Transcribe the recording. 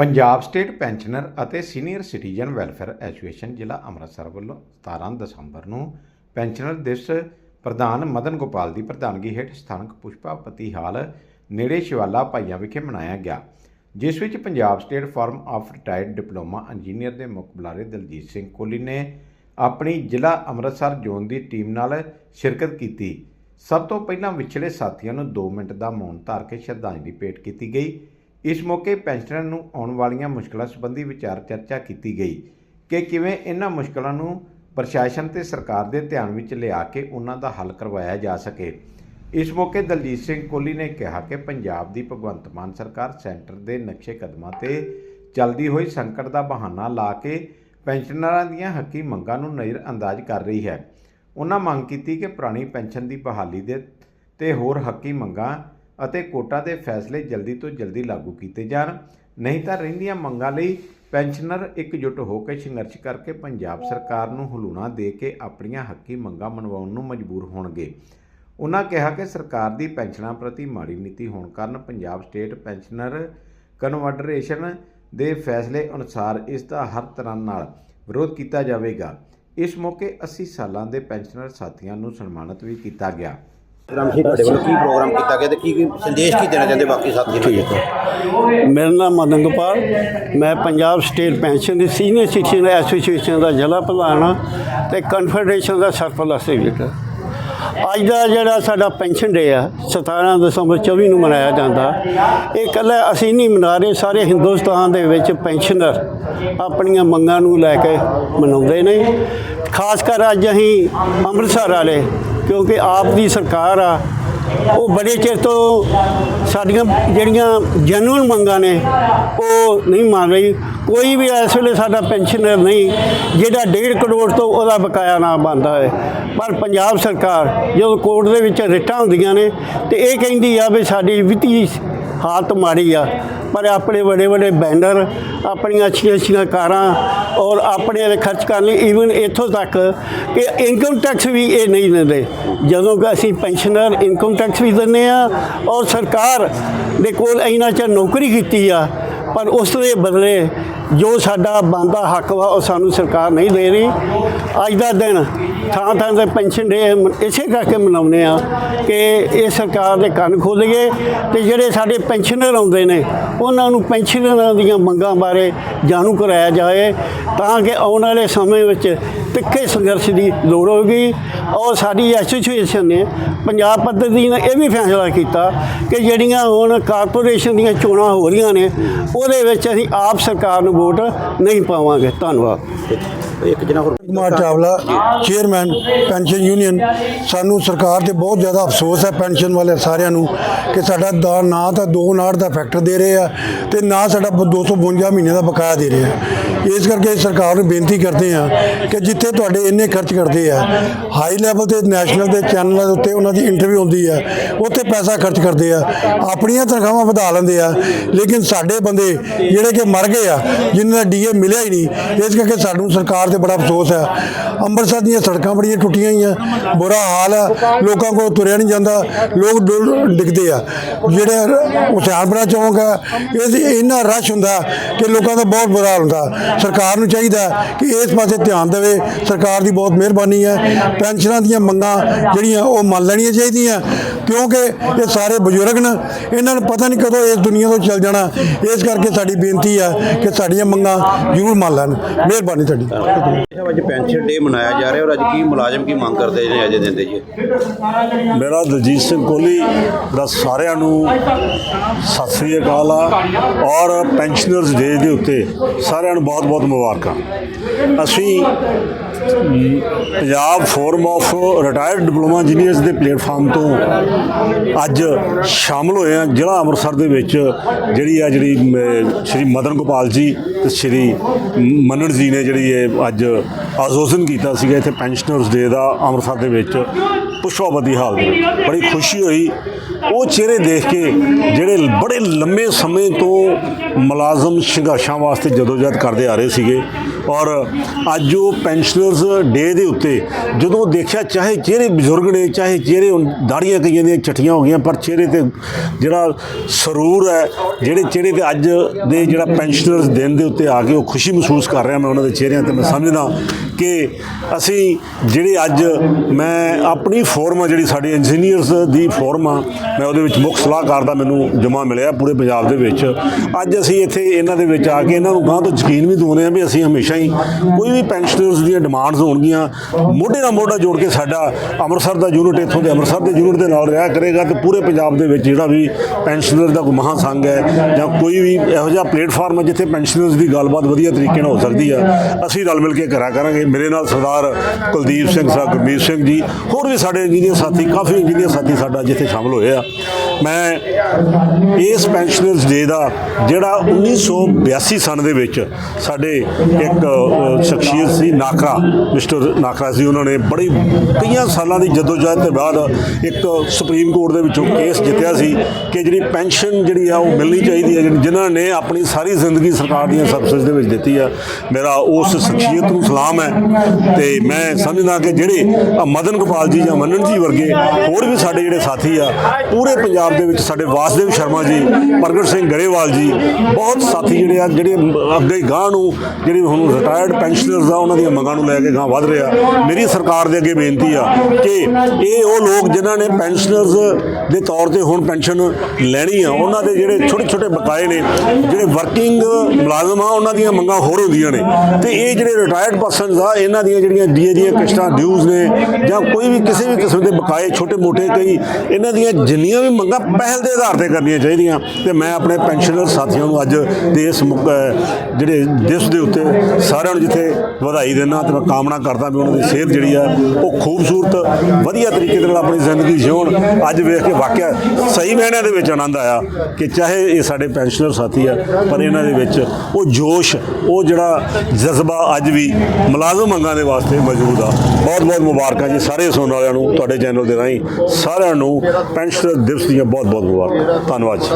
Punjab state pensioner ਅਤੇ senior citizen welfare association ਜ਼ਿਲ੍ਹਾ ਅੰਮ੍ਰਿਤਸਰ ਵੱਲੋਂ 17 ਦਸੰਬਰ ਨੂੰ ਪੈਨਸ਼ਨਰ ਦਿਵਸ ਪ੍ਰਧਾਨ ਮਦਨ ਗੋਪਾਲ ਦੀ ਪ੍ਰਧਾਨਗੀ ਹੇਠ ਸਥਾਨਕ ਪੁਸ਼ਪਾਪਤੀ ਹਾਲ ਨੇੜੇ ਸ਼ਿਵਾਲਾ ਭਾਈਆਂ ਵਿਖੇ ਮਨਾਇਆ ਗਿਆ, ਜਿਸ ਵਿੱਚ Punjab state forum of retired diploma engineer ਦੇ ਮੁੱਖ ਬੁਲਾਰੇ ਦਲਜੀਤ ਸਿੰਘ ਕੋਹਲੀ ਨੇ ਆਪਣੀ ਜ਼ਿਲ੍ਹਾ ਅੰਮ੍ਰਿਤਸਰ ਜ਼ੋਨ ਦੀ ਟੀਮ ਨਾਲ ਸ਼ਿਰਕਤ ਕੀਤੀ। ਸਭ ਤੋਂ ਪਹਿਲਾਂ ਵਿਛੜੇ ਸਾਥੀਆਂ ਨੂੰ 2 ਮਿੰਟ ਦਾ ਮੌਨ ਧਾਰ ਕੇ ਸ਼ਰਧਾਂਜਲੀ ਭੇਟ ਕੀਤੀ ਗਈ। ਇਸ ਮੌਕੇ ਪੈਨਸ਼ਨਰਾਂ ਨੂੰ ਆਉਣ ਵਾਲੀਆਂ ਮੁਸ਼ਕਲਾਂ ਸੰਬੰਧੀ ਵਿਚਾਰ ਚਰਚਾ ਕੀਤੀ ਗਈ ਕਿ ਕਿਵੇਂ ਇਹਨਾਂ ਮੁਸ਼ਕਲਾਂ ਨੂੰ ਪ੍ਰਸ਼ਾਸਨ ਤੇ ਸਰਕਾਰ ਦੇ ਧਿਆਨ ਵਿੱਚ ਲਿਆ ਕੇ ਉਹਨਾਂ ਦਾ ਹੱਲ ਕਰਵਾਇਆ ਜਾ ਸਕੇ। ਇਸ ਮੌਕੇ ਦਲਜੀਤ ਸਿੰਘ ਕੋਹਲੀ ਨੇ ਕਿਹਾ ਕਿ ਪੰਜਾਬ ਦੀ ਭਗਵੰਤ ਮਾਨ ਸਰਕਾਰ ਸੈਂਟਰ ਦੇ ਨਕਸ਼ੇ ਕਦਮਾਂ ਤੇ ਚੱਲਦੀ ਹੋਈ ਸੰਕਟ ਦਾ ਬਹਾਨਾ ਲਾ ਕੇ ਪੈਨਸ਼ਨਰਾਂ ਦੀਆਂ ਹੱਕੀ ਮੰਗਾਂ ਨੂੰ ਨਜ਼ਰਅੰਦਾਜ਼ ਕਰ ਰਹੀ ਹੈ। ਉਹਨਾਂ ਮੰਗ ਕੀਤੀ ਕਿ ਪੁਰਾਣੀ ਪੈਨਸ਼ਨ ਦੀ ਬਹਾਲੀ ਦੇ ਤੇ ਹੋਰ ਹੱਕੀ ਮੰਗਾਂ ਅਤੇ ਕੋਟਾਂ ਦੇ ਫੈਸਲੇ ਜਲਦੀ ਤੋਂ ਜਲਦੀ ਲਾਗੂ ਕੀਤੇ ਜਾਣ। ਨਹੀਂ ਤਾਂ ਰਹਿੰਦੀਆਂ ਮੰਗਾਂ ਲਈ ਪੈਨਸ਼ਨਰ ਇਕਜੁੱਟ ਹੋ ਕੇ ਸੰਘਰਸ਼ ਕਰਕੇ ਪੰਜਾਬ ਸਰਕਾਰ ਨੂੰ ਹਲੂਣਾ ਦੇ ਕੇ ਆਪਣੀਆਂ ਹੱਕੀ ਮੰਗਾਂ ਮਨਵਾਉਣ ਨੂੰ ਮਜਬੂਰ ਹੋਣਗੇ। ਉਹਨਾਂ ਕਿਹਾ ਕਿ ਸਰਕਾਰ ਦੀ ਪੈਨਸ਼ਨਾਂ ਪ੍ਰਤੀ ਮਾੜੀ ਨੀਤੀ ਹੋਣ ਕਾਰਨ ਪੰਜਾਬ ਸਟੇਟ ਪੈਨਸ਼ਨਰ ਕਨਫੈਡਰੇਸ਼ਨ ਦੇ ਫੈਸਲੇ ਅਨੁਸਾਰ ਇਸ ਦਾ ਹਰ ਤਰ੍ਹਾਂ ਨਾਲ ਵਿਰੋਧ ਕੀਤਾ ਜਾਵੇਗਾ। ਇਸ ਮੌਕੇ 80 ਸਾਲਾਂ ਦੇ ਪੈਨਸ਼ਨਰ ਸਾਥੀਆਂ ਨੂੰ ਸਨਮਾਨਿਤ ਵੀ ਕੀਤਾ ਗਿਆ। ਰਾਮਸ਼ੀ ਤੁਹਾਡੇ ਵੱਲੋਂ ਕੀ ਪ੍ਰੋਗਰਾਮ ਕੀਤਾ ਗਿਆ ਤੇ ਕੀ ਕੀ ਸੰਦੇਸ਼ ਕੀ ਦੇਣਾ ਚਾਹੁੰਦੇ ਬਾਕੀ ਸਾਥੀਆਂ ਨੂੰ? ਠੀਕ ਹੈ। ਮੇਰਾ ਨਾਮ ਮਦਨ ਗੋਪਾਲ। ਮੈਂ ਪੰਜਾਬ ਸਟੇਟ ਪੈਨਸ਼ਨ ਦੀ ਸੀਨੀਅਰ ਸਿਟੀਜ਼ਨ ਐਸੋਸੀਏਸ਼ਨ ਦਾ ਜ਼ਿਲ੍ਹਾ ਪ੍ਰਧਾਨ ਹਾਂ ਤੇ ਕਨਫੈਡਰੇਸ਼ਨ ਦਾ ਸਰਪ੍ਰਸਤ ਸੈਕਟਰੀ ਅੱਜ ਦਾ ਜਿਹੜਾ ਸਾਡਾ ਪੈਨਸ਼ਨ ਡੇ ਆ 17 ਦਸੰਬਰ 24 ਨੂੰ ਮਨਾਇਆ ਜਾਂਦਾ। ਇਹ ਇਕੱਲਾ ਅਸੀਂ ਨਹੀਂ ਮਨਾ ਰਹੇ ਸਾਰੇ ਹਿੰਦੁਸਤਾਨ ਦੇ ਵਿੱਚ ਪੈਨਸ਼ਨਰ ਆਪਣੀਆਂ ਮੰਗਾਂ ਨੂੰ ਲੈ ਕੇ ਮਨਾਉਂਦੇ ਨੇ। ਖਾਸ ਕਰ ਅੱਜ ਅਸੀਂ ਅੰਮ੍ਰਿਤਸਰ ਵਾਲੇ ਕਿਉਂਕਿ ਆਪ ਦੀ ਸਰਕਾਰ ਆ, ਉਹ ਬੜੇ ਚਿਰ ਤੋਂ ਸਾਡੀਆਂ ਜਿਹੜੀਆਂ ਜੈਨੂਇਨ ਮੰਗਾਂ ਨੇ, ਉਹ ਨਹੀਂ ਮੰਨ ਰਹੀ। ਕੋਈ ਵੀ ਇਸ ਵੇਲੇ ਸਾਡਾ ਪੈਨਸ਼ਨਰ ਨਹੀਂ, ਜਿਹੜਾ 1.5 ਕਰੋੜ ਤੋਂ ਉਹਦਾ ਬਕਾਇਆ ਨਾ ਬੰਦਾ ਹੈ ਪਰ ਪੰਜਾਬ ਸਰਕਾਰ ਜਦੋਂ ਕੋਰਟ ਦੇ ਵਿੱਚ ਰਿਟਾਂ ਹੁੰਦੀਆਂ ਨੇ, ਤੇ ਇਹ ਕਹਿੰਦੀ ਆ ਵੀ ਸਾਡੀ ਵਿੱਤੀ ਹਾਲਤ ਮਾੜੀ ਆ, ਪਰ ਆਪਣੇ ਵੱਡੇ ਵੱਡੇ ਬੈਨਰ, ਆਪਣੀਆਂ ਅੱਛੀਆਂ ਅੱਛੀਆਂ ਕਾਰਾਂ ਔਰ ਆਪਣੇ ਵਾਲੇ ਖਰਚ ਕਰਨ ਲਈ ਈਵਨ ਇੱਥੋਂ ਤੱਕ ਕਿ ਇਨਕਮ ਟੈਕਸ ਵੀ ਇਹ ਨਹੀਂ ਦਿੰਦੇ। ਜਦੋਂ ਕਿ ਅਸੀਂ ਪੈਨਸ਼ਨਰ ਇਨਕਮ ਟੈਕਸ ਵੀ ਦਿੰਦੇ ਆ ਔਰ ਸਰਕਾਰ ਦੇ ਕੋਲ ਇੰਨਾ ਚਿਰ ਨੌਕਰੀ ਕੀਤੀ ਆ ਪਰ ਉਸ ਦੇ ਬਦਲੇ ਜੋ ਸਾਡਾ ਬੰਦਾ ਹੱਕ ਵਾ, ਉਹ ਸਾਨੂੰ ਸਰਕਾਰ ਨਹੀਂ ਦੇ ਰਹੀ। ਅੱਜ ਦਾ ਦਿਨ ਥਾਂ ਥਾਂ ਤੇ ਪੈਨਸ਼ਨ ਡੇ, ਇਸੇ ਕਰਕੇ ਮਨਾਉਂਦੇ ਆ ਕਿ ਇਹ ਸਰਕਾਰ ਦੇ ਕੰਨ ਖੋਲ੍ਹੀਏ ਤੇ ਜਿਹੜੇ ਸਾਡੇ ਪੈਨਸ਼ਨਰ ਆਉਂਦੇ ਨੇ, ਉਹਨਾਂ ਨੂੰ ਪੈਨਸ਼ਨਰਾਂ ਦੀਆਂ ਮੰਗਾਂ ਬਾਰੇ ਜਾਣੂ ਕਰਾਇਆ ਜਾਏ ਤਾਂ ਕਿ ਆਉਣ ਵਾਲੇ ਸਮੇਂ ਵਿੱਚ ਤਿੱਖੇ ਸੰਘਰਸ਼ ਦੀ ਲੋੜ ਹੋਗੀ ਔਰ ਸਾਡੀ ਐਸੋਸੀਏਸ਼ਨ ਨੇ ਪੰਜਾਬ ਪੱਧਰ ਦੀ ਇਹ ਵੀ ਫੈਸਲਾ ਕੀਤਾ ਕਿ ਜਿਹੜੀਆਂ ਹੁਣ ਕਾਰਪੋਰੇਸ਼ਨ ਦੀਆਂ ਚੋਣਾਂ ਹੋ ਰਹੀਆਂ ਨੇ ਉਹਦੇ ਵਿੱਚ ਅਸੀਂ ਆਪ ਸਰਕਾਰ ਨੂੰ ਵੋਟ ਨਹੀਂ ਪਾਵਾਂਗੇ। ਧੰਨਵਾਦ। ਇੱਕ ਜਣਾ ਹੋਰ। Kumar Chawla chairman pension union ਸਾਨੂੰ ਸਰਕਾਰ ਤੇ ਬਹੁਤ ਜ਼ਿਆਦਾ ਅਫਸੋਸ ਹੈ ਪੈਨਸ਼ਨ ਵਾਲੇ ਸਾਰਿਆਂ ਨੂੰ ਕਿ ਸਾਡਾ ਦਾ ਨਾ ਤਾਂ 2.9 ਦਾ ਫੈਕਟਰ ਦੇ ਰਹੇ ਆ ਤੇ ਨਾ ਸਾਡਾ 252 ਮਹੀਨੇ ਦਾ ਬਕਾਇਆ ਦੇ ਰਹੇ ਆ। ਇਸ ਕਰਕੇ ਸਰਕਾਰ ਨੂੰ ਬੇਨਤੀ ਕਰਦੇ ਆ ਕਿ ਜਿੱਥੇ ਤੁਹਾਡੇ ਇੰਨੇ ਖਰਚ ਕਰਦੇ ਆ ਹਾਈ ਲੈਵਲ ਤੇ ਨੈਸ਼ਨਲ ਦੇ ਚੈਨਲਾਂ ਦੇ ਉੱਤੇ ਉਹਨਾਂ ਦੀ ਇੰਟਰਵਿਊ ਹੁੰਦੀ ਆ, ਉੱਥੇ ਪੈਸਾ ਖਰਚ ਕਰਦੇ ਆ, ਆਪਣੀਆਂ ਤਨਖਾਹਾਂ ਵਧਾ ਲੈਂਦੇ ਆ, ਲੇਕਿਨ ਸਾਡੇ ਬੰਦੇ ਜਿਹੜੇ ਕਿ ਮਰ ਗਏ ਆ, ਜਿਨ੍ਹਾਂ ਦਾ ਡੀਏ ਮਿਲਿਆ ਹੀ ਨਹੀਂ, ਇਸ ਕਰਕੇ ਸਾਨੂੰ ਸਰਕਾਰ ਤੇ ਬੜਾ ਅਫਸੋਸ ਹੈ ਅੰਮ੍ਰਿਤਸਰ ਦੀਆਂ ਸੜਕਾਂ ਬੜੀਆਂ ਟੁੱਟੀਆਂ ਹੋਈਆਂ, ਬੁਰਾ ਹਾਲ ਆ, ਲੋਕਾਂ ਕੋਲ ਤੁਰਿਆ ਨਹੀਂ ਜਾਂਦਾ, ਲੋਕ ਡੁੱਲ- ਡਿੱਗਦੇ ਆ। ਜਿਹੜੇ ਹੁਸ਼ਿਆਰਪੁਰਾ ਚੌਂਕ ਆ ਇਹ ਇੰਨਾ ਰਸ਼ ਹੁੰਦਾ ਕਿ ਲੋਕਾਂ ਦਾ ਬਹੁਤ ਬੁਰਾ ਹਾਲ ਹੁੰਦਾ। ਸਰਕਾਰ ਨੂੰ ਚਾਹੀਦਾ ਕਿ ਇਸ ਪਾਸੇ ਧਿਆਨ ਦੇਵੇ। ਸਰਕਾਰ ਦੀ ਬਹੁਤ ਮਿਹਰਬਾਨੀ ਹੈ। ਪੈਨਸ਼ਨਾਂ ਦੀਆਂ ਮੰਗਾਂ ਜਿਹੜੀਆਂ ਉਹ ਮੰਨ ਲੈਣੀਆਂ ਚਾਹੀਦੀਆਂ। ਕਿਉਂਕਿ ਇਹ ਸਾਰੇ ਬਜ਼ੁਰਗ ਨੇ ਇਹਨਾਂ ਨੂੰ ਪਤਾ ਨਹੀਂ ਕਦੋਂ ਇਸ ਦੁਨੀਆ ਤੋਂ ਚਲ ਜਾਣਾ। ਇਸ ਕਰਕੇ ਸਾਡੀ ਬੇਨਤੀ ਹੈ ਕਿ ਸਾਡੀਆਂ ਮੰਗਾਂ ਜ਼ਰੂਰ ਮੰਨ ਲੈਣ। ਮਿਹਰਬਾਨੀ ਤੁਹਾਡੀ। ਅੱਜ ਪੈਨਸ਼ਨ ਡੇ ਮਨਾਇਆ ਜਾ ਰਿਹਾ ਔਰ ਅੱਜ ਕੀ ਮੁਲਾਜ਼ਮ ਕੀ ਮੰਗ ਕਰਦੇ ਨੇ ਅੱਜ ਦੇ ਦਿਨ ਦੇ ਜੀ? ਮੇਰਾ ਦਲਜੀਤ ਸਿੰਘ ਕੋਹਲੀ ਦਾ ਸਾਰਿਆਂ ਨੂੰ ਸਤਿ ਸ੍ਰੀ ਅਕਾਲ ਆ। ਔਰ ਪੈਨਸ਼ਨਰਸ ਡੇ ਦੇ ਉੱਤੇ ਸਾਰਿਆਂ ਨੂੰ ਬਹੁਤ-ਬਹੁਤ ਮੁਬਾਰਕਾਂ। ਅਸੀਂ Punjab forum of retired diploma engineers ਦੇ ਪਲੇਟਫਾਰਮ ਤੋਂ ਅੱਜ ਸ਼ਾਮਲ ਹੋਏ ਹਾਂ ਜ਼ਿਲ੍ਹਾ ਅੰਮ੍ਰਿਤਸਰ ਦੇ ਵਿੱਚ, ਜਿਹੜੀ ਆ ਜਿਹੜੀ ਸ਼੍ਰੀ ਮਦਨ ਗੋਪਾਲ ਜੀ ਤੇ ਸ਼੍ਰੀ ਮੰਨਣ ਜੀ ਨੇ ਜਿਹੜੀ ਇਹ ਅੱਜ ਆਯੋਜਨ ਕੀਤਾ ਸੀਗਾ ਇੱਥੇ ਪੈਨਸ਼ਨਰਸ ਡੇ ਦਾ ਅੰਮ੍ਰਿਤਸਰ ਦੇ ਵਿੱਚ। ਪੁਸ਼ਪਾਵਤੀ ਹਾਲ ਦੇ ਵਿੱਚ ਬੜੀ ਖੁਸ਼ੀ ਹੋਈ। ਉਹ ਚਿਹਰੇ ਦੇਖ ਕੇ ਜਿਹੜੇ ਬੜੇ ਲੰਮੇ ਸਮੇਂ ਤੋਂ ਮੁਲਾਜ਼ਮ ਸੰਘਰਸ਼ਾਂ ਵਾਸਤੇ ਜਦੋਜਹਿਦ ਕਰਦੇ ਆ ਰਹੇ ਸੀਗੇ ਔਰ ਅੱਜ ਉਹ ਪੈਨਸ਼ਨਰਸ ਡੇ ਦੇ ਉੱਤੇ ਜਦੋਂ ਦੇਖਿਆ, ਚਾਹੇ ਚਿਹਰੇ ਬਜ਼ੁਰਗ ਨੇ, ਚਾਹੇ ਚਿਹਰੇ ਦਾੜੀਆਂ ਕਈਆਂ ਦੀਆਂ ਛੱਟੀਆਂ ਹੋ ਗਈਆਂ, ਪਰ ਚਿਹਰੇ ਤੇ ਜਿਹੜਾ ਸਰੂਰ ਹੈ, ਜਿਹੜੇ ਚਿਹਰੇ ਤੇ ਅੱਜ ਦੇ ਜਿਹੜਾ ਪੈਨਸ਼ਨਰਸ ਦਿਨ ਦੇ ਉੱਤੇ ਆ ਕੇ ਉਹ ਖੁਸ਼ੀ ਮਹਿਸੂਸ ਕਰ ਰਿਹਾ, ਮੈਂ ਉਹਨਾਂ ਦੇ ਚਿਹਰਿਆਂ ਤੇ ਮੈਂ ਸਮਝਦਾ ਕਿ ਅਸੀਂ ਜਿਹੜੇ ਅੱਜ ਮੈਂ ਆਪਣੀ ਫੋਰਮ ਆ, ਜਿਹੜੀ ਸਾਡੇ ਇੰਜੀਨੀਅਰਸ ਦੀ ਫੋਰਮ ਆ, ਮੈਂ ਉਹਦੇ ਵਿੱਚ ਮੁੱਖ ਸਲਾਹਕਾਰ ਦਾ ਮੈਨੂੰ ਜਮਾ ਮਿਲਿਆ ਪੂਰੇ ਪੰਜਾਬ ਦੇ ਵਿੱਚ। ਅੱਜ ਅਸੀਂ ਇੱਥੇ ਇਹਨਾਂ ਦੇ ਵਿੱਚ ਆ ਕੇ ਇਹਨਾਂ ਨੂੰ ਗਾਂ ਤੋਂ ਯਕੀਨ ਵੀ ਦਵਾਉਂਦੇ ਆ ਵੀ ਅਸੀਂ ਹਮੇਸ਼ਾ ਹੀ ਕੋਈ ਵੀ ਪੈਨਸ਼ਨਰਸ ਦੀਆਂ ਡਿਮਾਂਡਸ ਹੋਣਗੀਆਂ, ਮੋਢੇ ਨਾਲ ਮੋਢਾ ਜੋੜ ਕੇ ਸਾਡਾ ਅੰਮ੍ਰਿਤਸਰ ਦਾ ਯੂਨਿਟ ਇੱਥੋਂ ਦੇ ਅੰਮ੍ਰਿਤਸਰ ਦੇ ਯੂਨਿਟ ਦੇ ਨਾਲ ਰਿਹਾ ਕਰੇਗਾ ਤੇ ਪੂਰੇ ਪੰਜਾਬ ਦੇ ਵਿੱਚ ਜਿਹੜਾ ਵੀ ਪੈਨਸ਼ਨਰ ਦਾ ਕੋਈ ਮਹਾਂ ਸੰਘ ਹੈ ਜਾਂ ਕੋਈ ਵੀ ਇਹੋ ਜਿਹਾ ਪਲੇਟਫਾਰਮ ਹੈ ਜਿੱਥੇ ਪੈਨਸ਼ਨਰਸ ਦੀ ਗੱਲਬਾਤ ਵਧੀਆ ਤਰੀਕੇ ਨਾਲ ਹੋ ਸਕਦੀ ਆ, ਅਸੀਂ ਰਲ ਮਿਲ ਕੇ ਕਰਾ ਕਰਾਂਗੇ। ਮੇਰੇ ਨਾਲ ਸਰਦਾਰ ਕੁਲਦੀਪ ਸਿੰਘ ਸਰ, ਗੁਰਮੀਤ ਸਿੰਘ ਜੀ, ਹੋਰ ਵੀ ਸਾਡੇ ਇੰਜੀਨੀਅਰ ਸਾਥੀ, ਕਾਫੀ ਇੰਜੀਨੀਅਰ ਸਾਥੀ ਸਾਡਾ ਜਿੱਥੇ ਸ਼ਾਮਲ ਹੋਏ ਆ। ਮੈਂ ਇਸ ਪੈਨਸ਼ਨਰਸ ਡੇ ਦਾ ਜਿਹੜਾ 1982 ਸਨ ਦੇ ਵਿੱਚ ਸਾਡੇ ਇੱਕ ਸ਼ਖਸੀਅਤ ਸੀ ਨਾਕਰਾ ਮਿਸਟਰ ਨਾਕਰਾ ਸੀ। ਉਹਨਾਂ ਨੇ ਬੜੀ ਕਈਆਂ ਸਾਲਾਂ ਦੀ ਜਦੋਜਹਿਦ ਤੋਂ ਬਾਅਦ ਇੱਕ ਸੁਪਰੀਮ ਕੋਰਟ ਦੇ ਵਿੱਚੋਂ ਕੇਸ ਜਿੱਤਿਆ ਸੀ ਕਿ ਜਿਹੜੀ ਪੈਨਸ਼ਨ ਜਿਹੜੀ ਆ ਉਹ ਮਿਲਣੀ ਚਾਹੀਦੀ ਹੈ ਜਿਨ੍ਹਾਂ ਨੇ ਆਪਣੀ ਸਾਰੀ ਜ਼ਿੰਦਗੀ ਸਰਕਾਰ ਦੀਆਂ ਸਰਵਿਸਿਜ਼ ਦੇ ਵਿੱਚ ਦਿੱਤੀ ਆ। ਮੇਰਾ ਉਸ ਸ਼ਖਸੀਅਤ ਨੂੰ ਸਲਾਮ ਹੈ ਤੇ ਮੈਂ ਸਮਝਦਾ ਕਿ ਜਿਹੜੇ ਮਦਨ ਗੋਪਾਲ ਜੀ ਜਾਂ ਮੰਨਣ ਜੀ ਵਰਗੇ ਹੋਰ ਵੀ ਸਾਡੇ ਜਿਹੜੇ ਸਾਥੀ ਆ, ਪੂਰੇ ਪੰਜਾਬ ਦੇ ਵਿੱਚ ਸਾਡੇ ਵਾਸਦੇਵ ਸ਼ਰਮਾ ਜੀ, ਪ੍ਰਗਟ ਸਿੰਘ ਗਰੇਵਾਲ ਜੀ, ਬਹੁਤ ਸਾਥੀ ਜਿਹੜੇ ਆ, ਜਿਹੜੇ ਅੱਗੇ ਗਾਂ ਨੂੰ, ਜਿਹੜੇ ਹੁਣ ਰਿਟਾਇਰਡ ਪੈਨਸ਼ਨਰਸ ਆ, ਉਹਨਾਂ ਦੀਆਂ ਮੰਗਾਂ ਨੂੰ ਲੈ ਕੇ ਗਾਂ ਵਧ ਰਿਹਾ ਮੇਰੀ ਸਰਕਾਰ ਦੇ ਅੱਗੇ ਬੇਨਤੀ ਆ ਕਿ ਇਹ ਉਹ ਲੋਕ ਜਿਨ੍ਹਾਂ ਨੇ ਪੈਨਸ਼ਨਰਸ ਦੇ ਤੌਰ ਤੇ ਹੁਣ ਪੈਨਸ਼ਨ ਲੈਣੀ ਆ, ਉਹਨਾਂ ਦੇ ਜਿਹੜੇ ਛੋਟੇ ਛੋਟੇ ਬਕਾਏ ਨੇ, ਜਿਹੜੇ ਵਰਕਿੰਗ ਮੁਲਾਜ਼ਮ ਆ, ਉਹਨਾਂ ਦੀਆਂ ਮੰਗਾਂ ਹੋਰ ਹੁੰਦੀਆਂ ਨੇ। ਤੇ ਇਹ ਜਿਹੜੇ ਰਿਟਾਇਰਡ ਪਰਸਨਸ ਆ, ਇਹਨਾਂ ਦੀਆਂ ਜਿਹੜੀਆਂ ਡੀਏ ਦੀਆਂ ਕਿਸ਼ਤਾਂ ਡਿਊਜ਼ ਨੇ ਜਾਂ ਕੋਈ ਵੀ ਕਿਸੇ ਵੀ ਕਿਸਮ ਦੇ ਬਕਾਏ ਛੋਟੇ ਮੋਟੇ ਕਈ, ਇਹਨਾਂ ਦੀਆਂ ਜਿੰਨੀਆਂ ਵੀ ਮੰਗਾਂ ਪਹਿਲ ਦੇ ਆਧਾਰ ਤੇ ਕਰਨੀਆਂ ਚਾਹੀਦੀਆਂ ਤੇ ਮੈਂ ਆਪਣੇ ਪੈਨਸ਼ਨਰ ਸਾਥੀਆਂ ਨੂੰ ਅੱਜ ਦੇ ਇਸ ਮੌਕੇ- ਜਿਹੜੇ ਦਿਵਸ ਦੇ ਉੱਤੇ ਸਾਰਿਆਂ ਨੂੰ ਜਿੱਥੇ ਵਧਾਈ ਦੇਣਾ ਤੇ ਮੈਂ ਕਾਮਨਾ ਕਰਦਾ ਵੀ ਉਹਨਾਂ ਦੀ ਸਿਹਤ ਜਿਹੜੀ ਆ, ਉਹ ਖੂਬਸੂਰਤ, ਵਧੀਆ ਤਰੀਕੇ ਦੇ ਨਾਲ ਆਪਣੀ ਜ਼ਿੰਦਗੀ ਜਿਉਣ। ਅੱਜ ਵੇਖ ਕੇ ਵਾਕਿਆ ਸਹੀ ਮਾਇਨਿਆਂ ਦੇ ਵਿੱਚ ਆਨੰਦ ਆਇਆ ਕਿ ਚਾਹੇ ਇਹ ਸਾਡੇ ਪੈਨਸ਼ਨਰ ਸਾਥੀ ਆ, ਪਰ ਇਹਨਾਂ ਦੇ ਵਿੱਚ ਉਹ ਜੋਸ਼, ਉਹ ਜਿਹੜਾ ਜਜ਼ਬਾ ਅੱਜ ਵੀ ਮੁਲਾਜ਼ਮ ਮੰਗਾਂ ਦੇ ਵਾਸਤੇ ਮੌਜੂਦ ਆ। ਬਹੁਤ ਬਹੁਤ ਮੁਬਾਰਕਾਂ ਜੀ ਸਾਰੇ ਸੁਣਨ ਵਾਲਿਆਂ ਨੂੰ, ਤੁਹਾਡੇ ਚੈਨਲ ਦੇ ਰਾਹੀਂ ਸਾਰਿਆਂ ਨੂੰ ਪੈਨਸ਼ਨਰ ਦਿਵਸ ਦੀਆਂ ਬਹੁਤ ਬਹੁਤ ਮੁਬਾਰਕਾਂ ਧੰਨਵਾਦ ਜੀ।